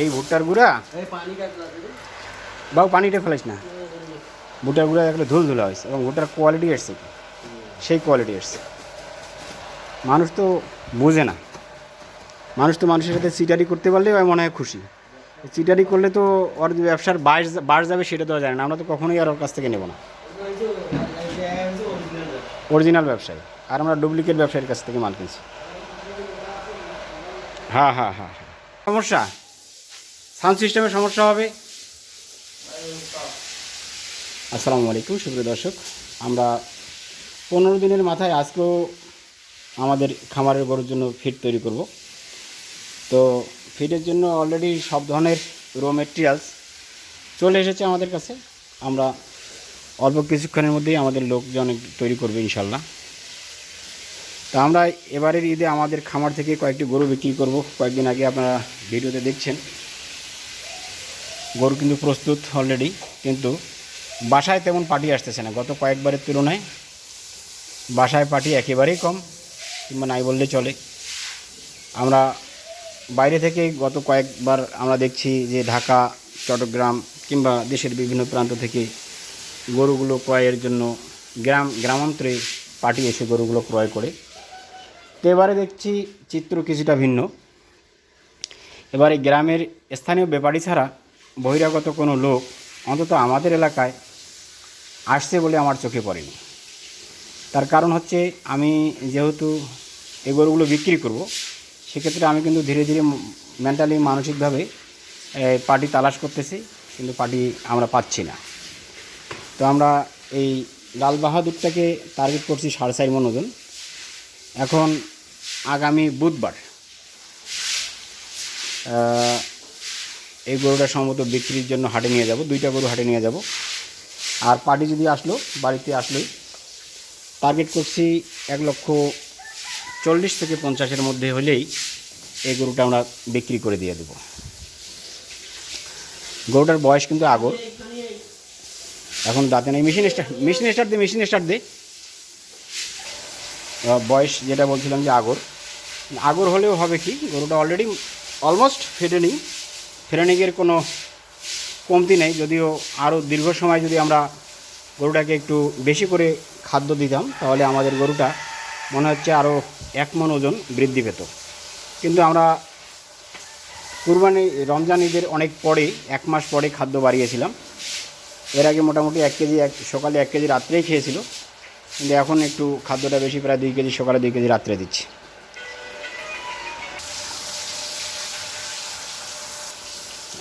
এই ভুট্টার গুঁড়া? বাবু, পানিটা ফেলাইস না। ভুট্টার গুঁড়া একটা ধুল ধুলা হয়েছে এবং ভুট্টার কোয়ালিটি এসছে সেই কোয়ালিটি এসছে মানুষ তো বোঝে না। মানুষ তো মানুষের সাথে চিটারি করতে পারলে ওই মনে হয় খুশি। চিটারি করলে তো ওর ব্যবসার বাস বাস যাবে সেটা তো জানে না। আমরা তো কখনোই আর ওর কাছ থেকে নেব না। অরিজিনাল ব্যবসায়ী। আর আমরা ডুপ্লিকেট ব্যবসায়ীর কাছ থেকে মাল কিনছি। হ্যাঁ হ্যাঁ হ্যাঁ হ্যাঁ। সমস্যা? সাউন্ড সিস্টেমের সমস্যা হবে। আসসালামু আলাইকুম, সুপ্রিয় দর্শক। আমরা পনেরো দিনের মাথায় আজকেও আমাদের খামারের গরুর জন্য ফিড তৈরি করব। তো ফিডের জন্য অলরেডি সব ধরনের র মেটেরিয়ালস চলে এসেছে আমাদের কাছে। আমরা অল্প কিছুক্ষণের মধ্যেই আমাদের লোকজন তৈরি করবে ইনশাল্লাহ তো আমরা এবারের ঈদে আমাদের খামার থেকে কয়েকটি গরু বিক্রি করব। কয়েকদিন আগে আপনারা ভিডিওতে দেখছেন। গরু কিন্তু প্রস্তুত অলরেডি কিন্তু বাসায় তেমন পার্টি আসতেছে না। গত কয়েকবারের তুলনায় বাসায় পার্টি একেবারেই কম কিংবা নাই বললে চলে। আমরা বাইরে থেকে গত কয়েকবার আমরা দেখছি যে ঢাকা, চট্টগ্রাম কিংবা দেশের বিভিন্ন প্রান্ত থেকে গরুগুলো ক্রয়ের জন্য গ্রাম, গ্রামান্তরে পার্টি এসে গরুগুলো ক্রয় করে। তো এবারে দেখছি চিত্র কিছুটা ভিন্ন। এবারে গ্রামের স্থানীয় ব্যাপারী ছাড়া বহিরাগত কোনো লোক অন্তত আমাদের এলাকায় আসছে বলে আমার চোখে পড়েনি। তার কারণ হচ্ছে আমি যেহেতু এই গরুগুলো বিক্রি করব, সেক্ষেত্রে আমি কিন্তু ধীরে ধীরে মেন্টালি মানসিকভাবে পার্টি তালাশ করতেছি, কিন্তু পার্টি আমরা পাচ্ছি না। তো আমরা এই লাল বাহাদুরটাকে টার্গেট করছি সাড়ে চার মন ওজন। এখন আগামী বুধবার এই গরুটা সম্ভবত বিক্রির জন্য হাটে নিয়ে যাব, দুইটা গরু হাটে নিয়ে যাব। আর পার্টি যদি আসলো, বাড়িতে আসলোই টার্গেট করছি এক লক্ষ চল্লিশ থেকে পঞ্চাশের মধ্যে হলেই এই গরুটা আমরা বিক্রি করে দিয়ে দেব। গরুটার বয়স কিন্তু আগর। এখন দাঁতে নেই মেশিন স্টার্ট মেশিন স্টার্ট দে মেশিন স্টার্ট দে। বয়স যেটা বলছিলাম যে আগর। আগর হলেও হবে কি, গরুটা অলরেডি অলমোস্ট ফেটেনিং ফেরেনিংয়ের কোনো কমতি নেই, যদিও আরও দীর্ঘ সময় যদি আমরা গরুটাকে একটু বেশি করে খাদ্য দিতাম, তাহলে আমাদের গরুটা মনে হচ্ছে আরও এক মন ওজন বৃদ্ধি পেত। কিন্তু আমরা কুরবানি রমজান ঈদের অনেক পরে এক মাস পরে খাদ্য বাড়িয়েছিলাম। এর আগে মোটামুটি এক কেজি, এক, সকালে এক কেজি রাত্রেই খেয়েছিল। কিন্তু এখন একটু খাদ্যটা বেশি প্রায় দুই কেজি, সকালে দুই কেজি রাত্রে দিচ্ছি।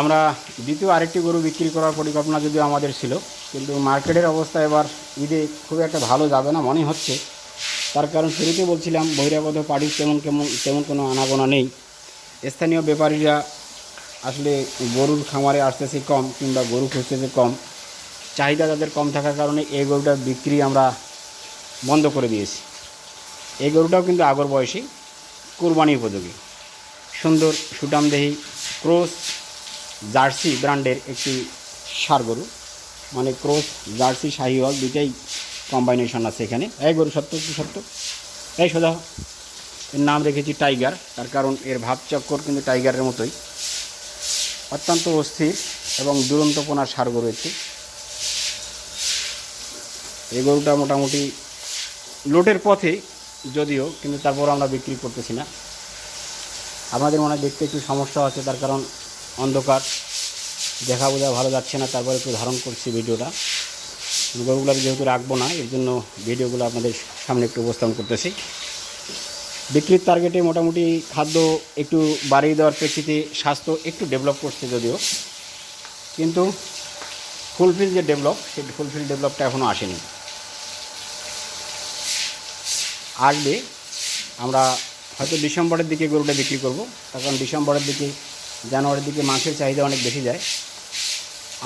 আমরা দ্বিতীয় আরেকটি গরু বিক্রি করার পরিকল্পনা যদিও আমাদের ছিল, কিন্তু মার্কেটের অবস্থা এবার ঈদে খুব একটা ভালো যাবে না মনে হচ্ছে। তার কারণ শুরুতে বলছিলাম, বহিরাগত পার্টির তেমন কেমন, তেমন কোনো আনাগোনা নেই। স্থানীয় ব্যাপারীরা আসলে গরুর খামারে আসতেছে কম কিংবা গরু খুঁজতেছে কম। চাহিদা তাদের কম থাকার কারণে এই গরুটা বিক্রি আমরা বন্ধ করে দিয়েছি। এই গরুটাও কিন্তু আগর বয়সী কুরবানি উপযোগী। সুন্দর সুটামদেহি ক্রস জার্সি ব্র্যান্ডের একটি সার গরু। মানে ক্রস, জার্সি, শাহিওয়াল দুইটাই কম্বাইনেশন আছে এখানে। এই গরু সত্য, কি সত্য? এই সোজা। এর নাম রেখেছি টাইগার তার কারণ এর ভাবচক্কর কিন্তু টাইগারের মতোই। অত্যন্ত অস্থির এবং দুরন্তপনার সার গরু একটি। এই গরুটা মোটামুটি লোটের পথে যদিও, কিন্তু তারপর আমরা বিক্রি করতেছি না। আপনাদের মনে দেখতে একটু সমস্যা আছে, তার কারণ অন্ধকার, দেখা বোঝা ভালো যাচ্ছে না, তারপর একটু ধারণ করছি ভিডিওটা। গরুগুলো আমি যেহেতু রাখব না, এর জন্য ভিডিওগুলো আপনাদের সামনে একটু উপস্থাপন করতেছি। বিক্রির টার্গেটে মোটামুটি খাদ্য একটু বাড়িয়ে দেওয়ার প্রেক্ষিতে স্বাস্থ্য একটু ডেভেলপ করছে যদিও। কিন্তু ফুলফিল যে ডেভেলপ সেই ফুলফিল ডেভেলপটা এখনও আসেনি। আসবে, আমরা হয়তো ডিসেম্বরের দিকে গরুটা বিক্রি করব। কারণ ডিসেম্বরের দিকে জানুয়ারির দিকে মাংসের চাহিদা অনেক বেশি যায়।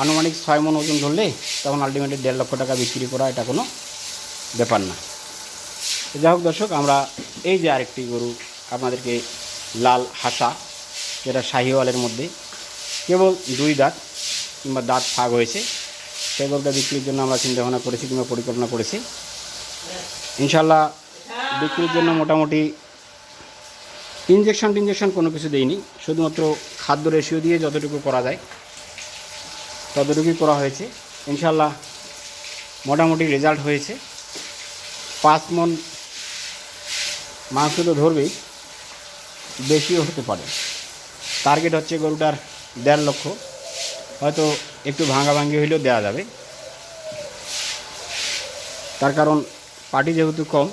আনুমানিক ছয় মন ওজন ধরলে তখন আলটিমেটলি দেড় লক্ষ টাকা বিক্রি করা এটা কোনো ব্যাপার না। যাই হোক দর্শক, আমরা এই যে আরেকটি গরু আপনাদেরকে লাল হাসা, যেটা শাহিওয়ালের মধ্যে, কেবল দুই দাঁত কিংবা দাঁত ফাঁক হয়েছে। সেই গরুটা বিক্রির জন্য আমরা চিন্তাভাবনা করেছি কিংবা পরিকল্পনা করেছি। ইনশাল্লাহ বিক্রির জন্য মোটামুটি ইঞ্জেকশন টিনজেকশন কোনো কিছু দেইনি, শুধুমাত্র খাদ্য রেশিও দিয়ে যতটুকু করা যায় ততটুকুই করা হয়েছে। ইনশাল্লাহ মোটামুটি রেজাল্ট হয়েছে। পাঁচ মন মাংস তো ধরবেই, বেশিও হতে পারে। টার্গেট হচ্ছে গরুটার দেড় লক্ষ। হয়তো একটু ভাঙাভাঙ্গি হইলেও দেওয়া যাবে। তার কারণ পার্টি যেহেতু কম,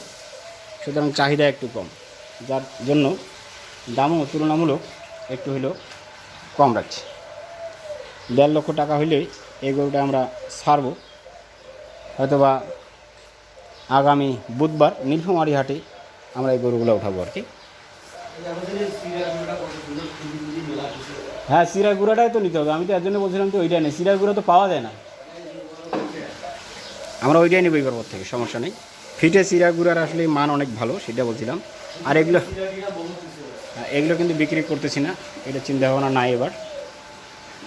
সুতরাং চাহিদা একটু কম। যার জন্য দামও তুলনামূলক একটু হলেও কম রাখছি। দেড় লক্ষ টাকা হইলেই এই গরুটা আমরা ছাড়ব হয়তোবা আগামী বুধবার নীলফামারি হাটে আমরা এই গরুগুলো উঠাবো আর কি। হ্যাঁ সিরা গুঁড়াটাই তো নিতে হবে। আমি তো এর জন্য বলছিলাম তো ওইটাই নেই। সিরা গুঁড়া তো পাওয়া যায় না। আমরা ওইটাই নেব এবার থেকে, সমস্যা নেই। ফিটে সিরা গুঁড়ার আসলে মান অনেক ভালো, সেটা বলছিলাম। আর এগুলো এগুলো কিন্তু বিক্রি করতেছি না। এটা চিন্তা ভাবনা নাই এবার।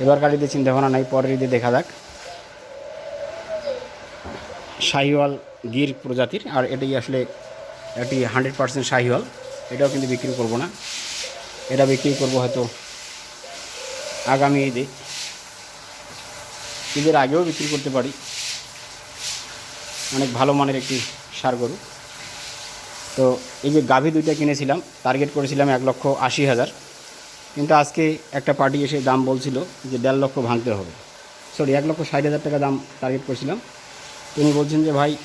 এবার চিন্তা ভাবনা নাই, পরের ঈদে দেখা যাক। শাহিওয়াল গির প্রজাতির, আর এটাই আসলে একটি হান্ড্রেড পার্সেন্ট শাহিওয়াল। এটাও কিন্তু বিক্রি করব না। এটা বিক্রি করব হয়তো আগামী ঈদে। ঈদের আগেও বিক্রি করতে পারি। অনেক ভালো মানের একটি সার গরু। তো এই যে গাভী দুইটা কিনেছিলাম টার্গেট করেছিলাম এক লক্ষ আশি হাজার। কিন্তু আজকে একটা পার্টি এসে দাম বলছিল যে দেড় লক্ষ ভাঙতে হবে। সরি এক লক্ষ ষাট হাজার টাকা দাম টার্গেট করেছিলাম। তিনি বলছেন যে, ভাই,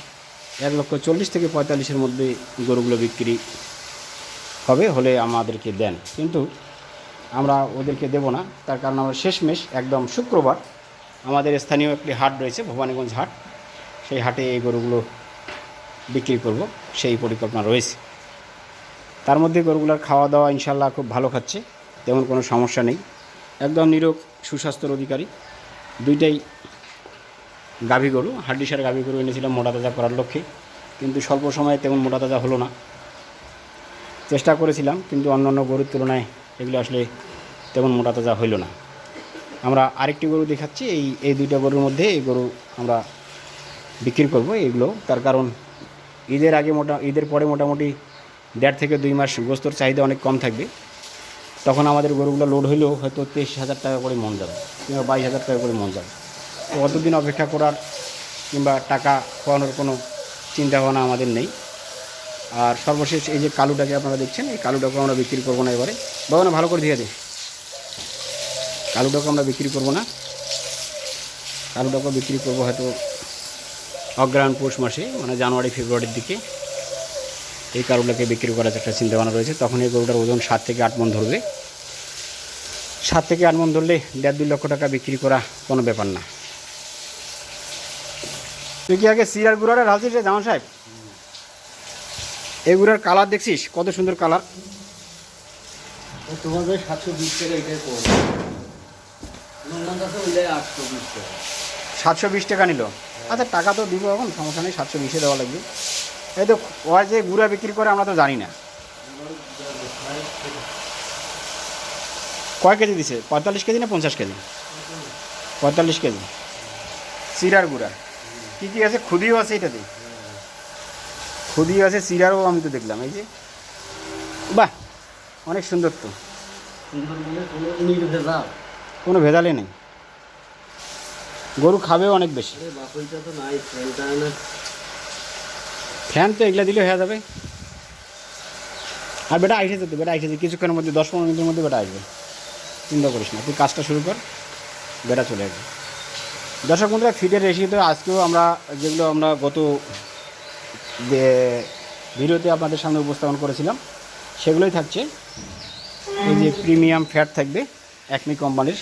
এক লক্ষ চল্লিশ থেকে পঁয়তাল্লিশের মধ্যে গরুগুলো বিক্রি হবে, হলে আমাদেরকে দেন। কিন্তু আমরা ওদেরকে দেব না। তার কারণ আমরা শেষমেশ একদম শুক্রবার আমাদের স্থানীয় একটি হাট রয়েছে, ভবানীগঞ্জ হাট। সেই হাটে এই গরুগুলো বিক্রি করব, সেই পরিকল্পনা রয়েছে। তার মধ্যে গরুগুলোর খাওয়া দাওয়া ইনশাল্লাহ খুব ভালো খাচ্ছে, তেমন কোনো সমস্যা নেই। একদম নিরোগ, সুস্বাস্থ্যের অধিকারী। দুইটাই গাভী গরু, হাড্ডিসার গাভী গরু এনেছিলাম মোটা তাজা করার লক্ষ্যে, কিন্তু স্বল্প সময়ে তেমন মোটা তাজা হলো না। চেষ্টা করেছিলাম, কিন্তু অন্যান্য গরুর তুলনায় এগুলো আসলে তেমন মোটা তাজা হইল না। আমরা আরেকটি গরু দেখাচ্ছি, এই এই দুইটা গরুর মধ্যে এই গরু আমরা বিক্রি করব, এগুলো তার কারণ ঈদের আগে মোটা, ঈদের পরে মোটামুটি দেড় থেকে দুই মাস গোস্তর চাহিদা অনেক কম থাকবে। তখন আমাদের গরুগুলো লোড হইলেও হয়তো তেইশ হাজার টাকা করে মন যাবে কিংবা বাইশ হাজার টাকা করে মন যাবে। তো অতদিন অপেক্ষা করার কিংবা টাকা খোয়ানোর কোনো চিন্তাভাবনা আমাদের নেই। আর সর্বশেষ এই যে কালুটাকে আপনারা দেখছেন, এই কালুটাকে আমরা বিক্রি করব না এবারে। বাবা না ভালো করে দিয়ে দে। কালুটাকে আমরা বিক্রি করব না। কালুটাকে বিক্রি করব হয়তো অগ্রহায়ণ পৌষ মাসে মানে জানুয়ারি ফেব্রুয়ারির দিকে এই কারুটাকে বিক্রি করার একটা চিন্তাভাবনা রয়েছে। তখন এই গরুটার ওজন সাত থেকে আট মন ধরবে। সাত থেকে আট মন ধরলে দেড় দুই লক্ষ টাকা বিক্রি করা কোনো ব্যাপার না। তুই কি আগে সিরার গুড়ারে ঢালছিস রে জামান সাহেব? এই গুড়ার কালার দেখছিস? কত সুন্দর কালার। তোমাদের সাতশো বিশ টাকা এটাই সাতশো বিশ টাকা নিল। আচ্ছা টাকা তো দিব এখন সমস্যা নেই সাতশো বিশে দেওয়া লাগবে। এই তো ওরা যে গুড়া বিক্রি করে আমরা তো জানি না। কয় কেজি দিছে? পঁয়তাল্লিশ কেজি না পঞ্চাশ কেজি? পঁয়তাল্লিশ কেজি। চিরার গুড়া। কী কী আছে? খুদিও আছে এটাতে খুদিও আছে চিরারও আমি তো দেখলাম এই যে। বাহ অনেক সুন্দর তো। কোনো ভেজালে। নেই। গরু খাবেও অনেক বেশি। তো ফ্যান তো এগুলা দিলে হয়ে যাবে। আর বেটা আইসেছে তো বেটা আইসেছে কিছুক্ষণের মধ্যে দশ পনেরো মিনিটের মধ্যে বেটা আসবে। চিন্তা করিস না তুই কাজটা শুরু কর বেটা চলে আসবে। দর্শক বন্ধুরা ফিটের রেশিওতে আজকেও আমরা যেগুলো আমরা গত যে- ভিডিওতে আপনাদের সামনে উপস্থাপন করেছিলাম সেগুলোই থাকছে। এই যে প্রিমিয়াম ফ্যাট থাকবে একমি কোম্পানির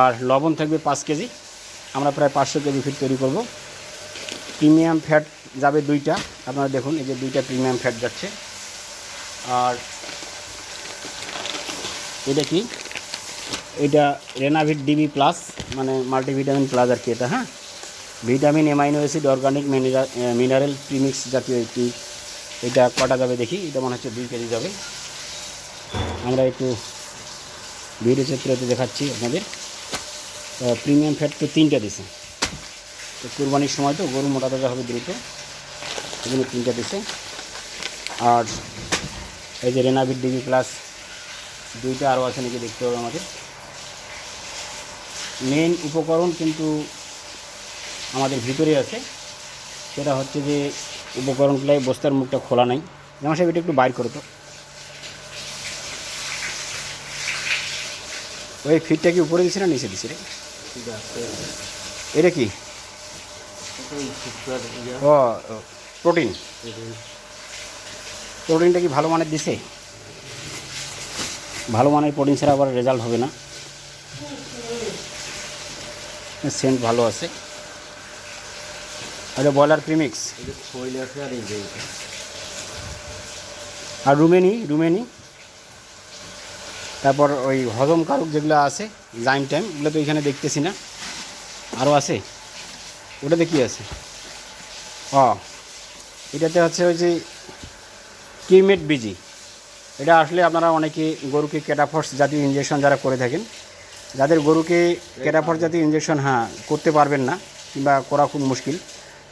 আর লবণ থাকবে পাঁচ কেজি। আমরা প্রায় পাঁচশো কেজি ফিট তৈরি করব। প্রিমিয়াম ফ্যাট যাবে দুইটা। আপনারা দেখুন, এই যে দুইটা প্রিমিয়াম ফ্যাট যাচ্ছে। আর এটা কি? এটা রেনাভিট ডিবি প্লাস মানে মাল্টিভিটামিন প্লাস আর কি এটা হ্যাঁ? Vitamin amino acid organic mineral premix জাতীয় একটি এটা কটা যাবে দেখি? এটা মনে হচ্ছে দুই কেজি যাবে। আমরা একটু ভিডিও চিত্রতে দেখাচ্ছি আপনাদের। প্রিমিয়াম ফ্যাট তো তিনটা দিছে। তো কুরবানির সময় তো গরু মোটা তাজা হবে দ্রুত। এগুলো তিনটা দিছে। আর এই যে রেনাবিট ডিবি প্লাস দুইটা আরও আছে নাকি দেখতে হবে আমাদের মেন উপকরণ কিন্তু আমাদের ভিতরে আছে। সেটা হচ্ছে যে উপকরণগুলাই বস্তার মুখটা খোলা নাই। যেমন সাহেব, এটা একটু বাইর করো তো। ওই ফিটটা কি উপরে দিছে না নিচে দিছে রে? এটা কি? ও প্রোটিন। প্রোটিনটা কি ভালো মানের দিছে? ভালো মানের প্রোটিন ছাড়া আবার রেজাল্ট হবে না। সেন্ট ভালো আছে। এটা ব্রয়লার প্রিমিক্স আর। আর রুমেনি রুমেনি? তারপর ওই হজম কারক যেগুলো আছে জাইম টাইম ওগুলো তো এখানে দেখতেছি না। আরও আছে? ওটাতে কি আছে। ও এটাতে হচ্ছে ওই যে কিমেট বিজি। এটা আসলে আপনারা অনেকে গরুকে ক্যাটাফর্স জাতীয় ইঞ্জেকশন যারা করে থাকেন, যাদের গরুকে ক্যাটাফর্স জাতীয় ইঞ্জেকশন হ্যাঁ করতে পারবেন না কিংবা করা খুব মুশকিল।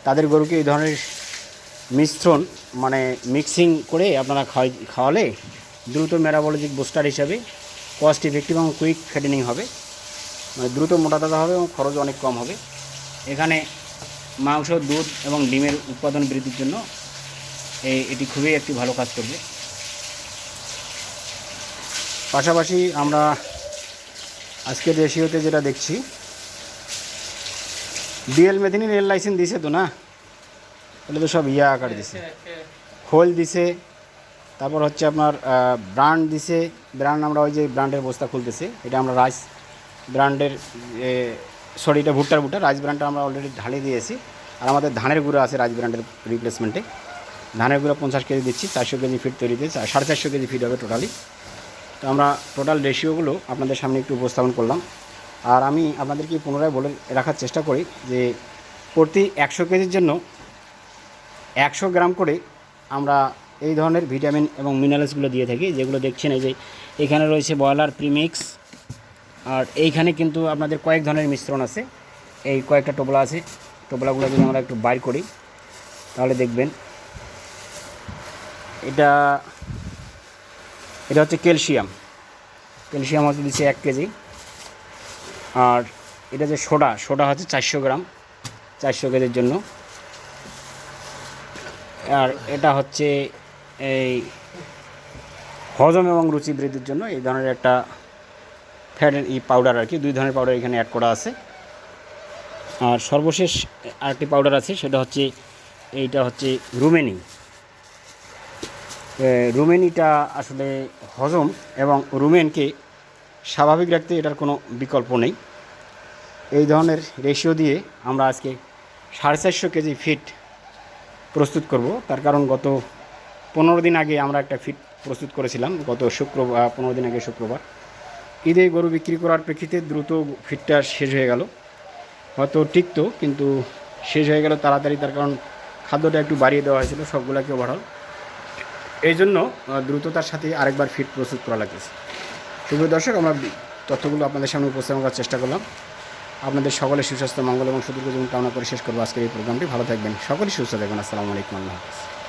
তাদের গরুকে এই ধরনের মিশ্রণ মানে মিক্সিং করে আপনারা খাওয়াই খাওয়ালে দ্রুত মেরাবলজিক বুস্টার হিসাবে কস্ট ইফেক্টিভ এবং কুইক ফেটেনিং হবে। মানে দ্রুত মোটা তাজা হবে এবং খরচ অনেক কম হবে। এখানে মাংস দুধ এবং ডিমের উৎপাদন বৃদ্ধির জন্য এটি খুবই একটি ভালো কাজ করবে। পাশাপাশি আমরা আজকের রেশিওতে যেটা দেখছি ডিএল মেথিনিন রেল লাইসেন্স দিছে তো না? তাহলে তো সব ইয়া আকার দিছে খোল দিছে তারপর হচ্ছে আপনার ব্র্যান্ড দিছে ব্র্যান্ড আমরা ওই যে ব্র্যান্ডের বস্তা খুলতেছি, এটা আমরা রাইস ব্র্যান্ডের সরি এটা ভুট্টার ভুট্টা রাইস ব্র্যান্ডটা আমরা অলরেডি ঢালে দিয়েছি। আর আমাদের ধানের গুঁড়ো আছে রাইস ব্র্যান্ডের রিপ্লেসমেন্টে ধানের গুঁড়ো পঞ্চাশ কেজি দিচ্ছি, চারশো কেজি ফিট তৈরি তৈরিতে চা- সাড়ে চারশো কেজি ফিট হবে টোটালি তো আমরা টোটাল রেশিওগুলো আপনাদের সামনে একটু উপস্থাপন করলাম। আর আমি আপনাদেরকে পুনরায় বলে রাখার চেষ্টা করি যে, প্রতি একশো কেজির জন্য একশো গ্রাম করে আমরা এই ধরনের ভিটামিন এবং মিনারেলসগুলো দিয়ে থাকি, যেগুলো দেখছেন এই যে এখানে রয়েছে ব্রয়লার প্রিমিক্স। আর এইখানে কিন্তু আপনাদের কয়েক ধরনের মিশ্রণ আছে। এই কয়েকটা টোপলা আছে। টোপলাগুলো যদি আমরা একটু বাইর করি, তাহলে দেখবেন এটা এটা হচ্ছে ক্যালসিয়াম। ক্যালসিয়াম হচ্ছে দিচ্ছে এক কেজি। আর এটা যে সোডা সোডা হচ্ছে চারশো গ্রাম, চারশো কেজির জন্য। আর এটা হচ্ছে হজম এবং রুচি বৃদ্ধির জন্য এই ধরনের একটা ফ্যাট ই পাউডার আর কি, দুই ধরনের পাউডার এখানে অ্যাড করা আছে। আর সর্বশেষ আরেকটি পাউডার আছে, সেটা হচ্ছে, এইটা হচ্ছে রুমেনি। রুমেনিটা আসলে হজম এবং রুমেনকে স্বাভাবিক রাখতে এটার কোনো বিকল্প নেই। এই ধরনের রেশিও দিয়ে আমরা আজকে সাড়ে চারশো কেজি ফিট প্রস্তুত করব। তার কারণ গত পনেরো দিন আগে আমরা একটা ফিট প্রস্তুত করেছিলাম, গত শুক্রবার পনেরো দিন আগে শুক্রবার। ঈদে গরু বিক্রি করার প্রেক্ষিতে দ্রুত ফিটটা শেষ হয়ে গেল। হয়তো টিকতো কিন্তু শেষ হয়ে গেল তাড়াতাড়ি, তার কারণ খাদ্যটা একটু বাড়িয়ে দেওয়া হয়েছিল, সবগুলোকে ওভারঅল এই জন্য দ্রুততার সাথে আরেকবার ফিট প্রস্তুত করা লাগতেছে। শুভ দর্শক, আমরা তথ্যগুলো আপনাদের সামনে উপস্থাপন করার চেষ্টা করলাম। আপনাদের সকলে সুস্বাস্থ্য, মঙ্গল এবং সুদীর্ঘ জীবন কামনা করে শেষ করব আজকের এই প্রোগ্রামটি। ভালো থাকবেন সকলেই সুস্থ থাকবেন। আসসালামু আলাইকুম, আল্লাহ হাফিজ।